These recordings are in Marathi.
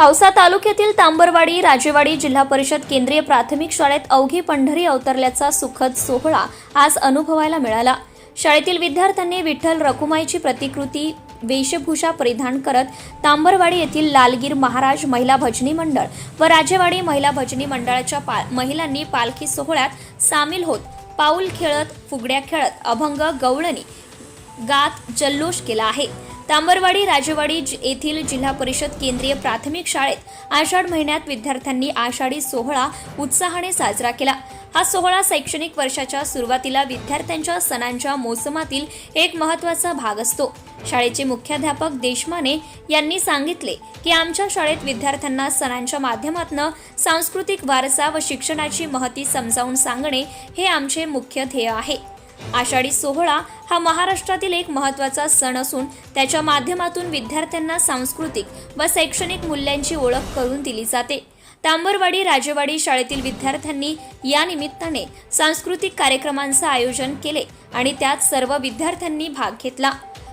औसा तालुक्यातील तांबरवाडी राजेवाडी जिल्हा परिषद केंद्रीय प्राथमिक शाळेत अवघी पंढरी अवतरल्याचा सुखद सोहळा आज अनुभवायला मिळाला. शाळेतील विद्यार्थ्यांनी विठ्ठल रखुमाईची प्रतिकृती वेशभूषा परिधान करत तांबरवाडी येथील लालगीर महाराज महिला भजनी मंडळ व राजेवाडी महिला भजनी मंडळाच्या पा महिलांनी पालखी सोहळ्यात सामील होत पाऊल खेळत फुगड्या खेळत अभंग गवळणी गात जल्लोष केला आहे. तांबरवाडी राजेवाडी येथील जिल्हा परिषद केंद्रीय प्राथमिक शाळेत आषाढ महिन्यात विद्यार्थ्यांनी आषाढी सोहळा उत्साहाने साजरा केला. हा सोहळा शैक्षणिक वर्षाच्या सुरुवातीला विद्यार्थ्यांच्या सणांच्या मोसमातील एक महत्त्वाचा भाग असतो. शाळेचे मुख्याध्यापक देशमाने यांनी सांगितले की आमच्या शाळेत विद्यार्थ्यांना सणांच्या माध्यमातून सांस्कृतिक वारसा व शिक्षणाची महती समजावून सांगणे हे आमचे मुख्य ध्येय आहे. आषाढी सोहळा हा महाराष्ट्रातील एक महत्त्वाचा सण असून त्याच्या माध्यमातून विद्यार्थ्यांना सांस्कृतिक व शैक्षणिक मूल्यांची ओळख करून दिली जाते. तांबरवाडी राजेवाडी शाळेतील विद्यार्थ्यांनी या निमित्ताने सांस्कृतिक कार्यक्रमांचं आयोजन केले आणि त्यात सर्व विद्यार्थ्यांनी भाग घेतला.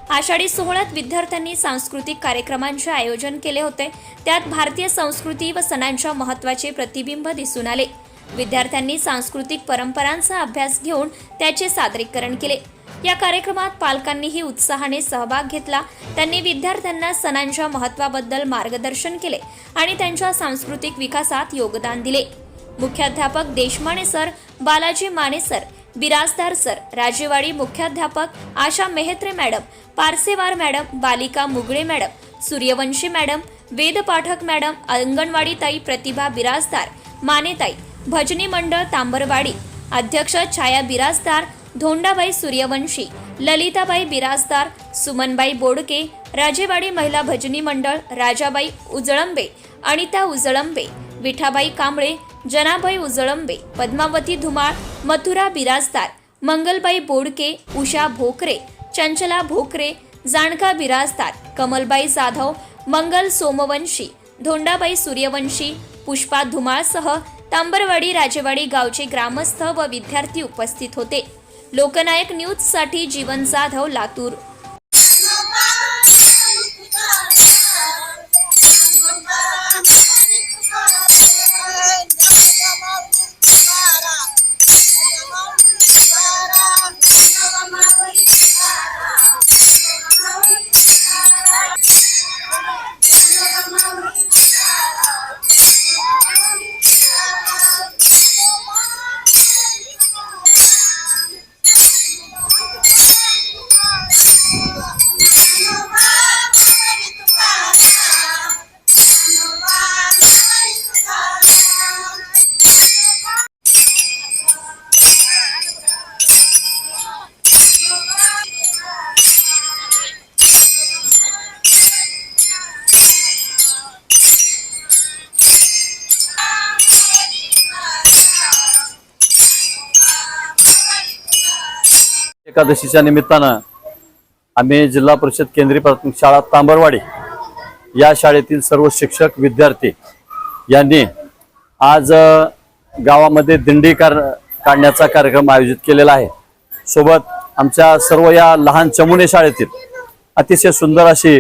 आषाढी सोहळ्यात विद्यार्थ्यांनी सांस्कृतिक कार्यक्रमांचे आयोजन केले होते. त्यात भारतीय संस्कृती व सणांच्या महत्त्वाचे प्रतिबिंब दिसून आले. विद्यार्थ्यांनी सांस्कृतिक परंपरांचा अभ्यास घेऊन त्याचे सादरीकरण केले. या कार्यक्रमात पालकांनीही उत्साहाने सहभाग घेतला. त्यांनी विद्यार्थ्यांना सणांच्या महत्त्वाबद्दल मार्गदर्शन केले आणि त्यांच्या सांस्कृतिक विकासात योगदान दिले. मुख्याध्यापक Deshmane sir Balaji Mane sir Birajdar sir Rajewadi मुख्याध्यापक Asha Mehetre madam Parsewar madam Balika Mugale madam Suryavanshi madam Ved Pathak madam anganwadi ताई प्रतिभा बिराजदार मानेताई भजनी मंडळ तांबरवाडी अध्यक्ष छाया बिराजदार धोंडाबाई सूर्यवंशी ललिताबाई बिराजदार सुमनबाई बोडके राजेवाडी महिला भजनी मंडळ राजाबाई उजळंबे अनिता उजळंबे विठाबाई कांबळे जनाबाई उजळंबे पद्मावती धुमाळ मथुरा बिराजदार मंगलबाई बोडके उषा भोकरे चंचला भोकरे जाणका बिराजदार कमलबाई जाधव मंगल सोमवंशी धोंडाबाई सूर्यवंशी पुष्पा धुमाळसह तांबरवाडी राजेवाडी गावचे ग्रामस्थ व विद्यार्थी उपस्थित होते. लोकनायक न्यूजसाठी जीवन जाधव लातूर. एकादशीच्या निमित्तानं आम्ही जिल्हा परिषद केंद्रीय प्राथमिक शाळा तांबरवाडी या शाळेतील सर्व शिक्षक विद्यार्थी यांनी आज गावामध्ये दिंडी कार काढण्याचा कार्यक्रम आयोजित केलेला आहे. सोबत आमच्या सर्व या लहान चमुने शाळेतील अतिशय सुंदर अशी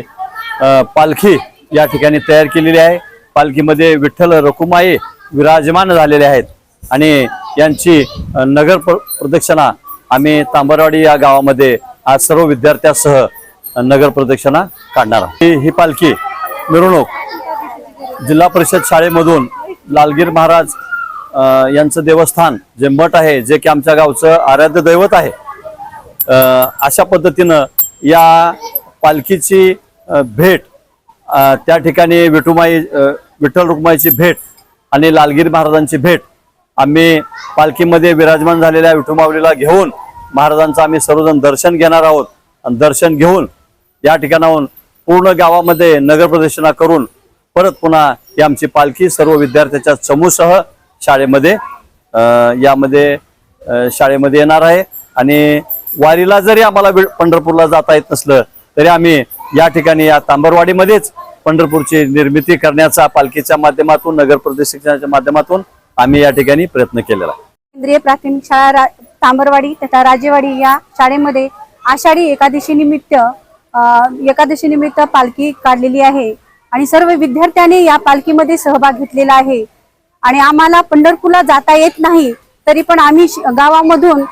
पालखी या ठिकाणी तयार केलेली आहे. पालखीमध्ये विठ्ठल रकुमाई विराजमान झालेले आहेत आणि यांची नगर प्र- प्रदक्षिणा आम्ही तांबरवाडी या गावामध्ये आज सर्व विद्यार्थ्यासह नगर प्रदक्षिणा काढणार आहोत. ही- पालखी मिरवणूक जिल्हा परिषद शाळेमधून लालगीर महाराज यांचं देवस्थान जे मठ आहे जे की आमच्या गावचं आराध्य दैवत आहे अशा पद्धतीनं या पालखीची भेट त्या ठिकाणी विठुमाई विठ्ठल रुक्माईची भेट आणि लालगीर महाराजांची भेट आम्ही पालखीमध्ये विराजमान झालेल्या विठुमावलीला घेऊन महाराजांचं आम्ही सर्वजण दर्शन घेणार आहोत. आणि दर्शन घेऊन या ठिकाणाहून पूर्ण गावामध्ये नगर प्रदक्षिणा करून परत पुन्हा ही आमची पालखी सर्व विद्यार्थ्याच्या चमूसह शाळेमध्ये यामध्ये शाळेमध्ये येणार आहे. आणि वारीला जरी आम्हाला पंढरपूरला जाता येत नसलं तरी आम्ही या ठिकाणी या तांबरवाडीमध्येच पंढरपूरची निर्मिती करण्याचा पालखीच्या माध्यमातून नगर प्रदक्षिणाच्या माध्यमातून आम्ही या ठिकाणी प्रयत्न केलेला आहे. केंद्रीय प्राथमिक शाळा तांबरवाडी तथा राजेवाडी या शाळेमध्ये आषाढी एकादशी निमित्त एकादशी निमित्त पालखी काढलेली आहे आणि सर्व विद्यार्थ्यांनी या पालखीमध्ये सहभाग घेतलेला आहे. आणि आम्हाला पंढरपूरला जाता येत नाही तरी पण आम्ही गावामधून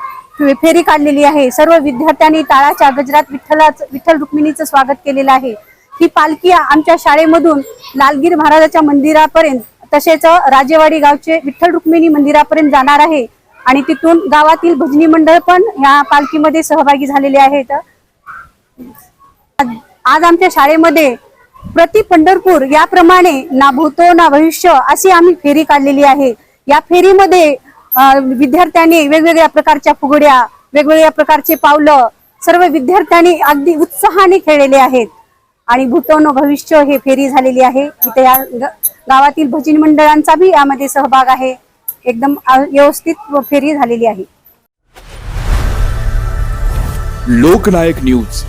फेरी काढलेली आहे. सर्व विद्यार्थ्यांनी टाळाच्या गजरात विठ्ठलाच विठ्ठल रुक्मिणीचं स्वागत केलेलं आहे. ही पालखी आमच्या शाळेमधून लालगीर महाराजाच्या मंदिरापर्यंत तसेच राजेवाडी गावचे विठ्ठल रुक्मिणी मंदिरापर्यंत जाणार आहे आणि तिथून गावातील भजनी मंडळ पण या पालखीमध्ये सहभागी झालेले आहेत. आज- आज आमच्या शाळेमध्ये प्रति पंढरपूर याप्रमाणे ना भूतो ना भविष्य अशी आम्ही फेरी काढलेली आहे. या फेरीमध्ये विद्यार्थ्यांनी वेगवेगळ्या प्रकारच्या फुगड्या वेगवेगळ्या प्रकारचे पावलं सर्व विद्यार्थ्यांनी अगदी उत्साहाने खेळलेले आहेत. आणि भूतवनो भविष्य हे फेरी झालेली आहे. इथे या गावातील भजन मंडळांचा बी यामध्ये सहभाग आहे. एकदम व्यवस्थित फेरी झालेली आहे. लोकनायक न्यूज.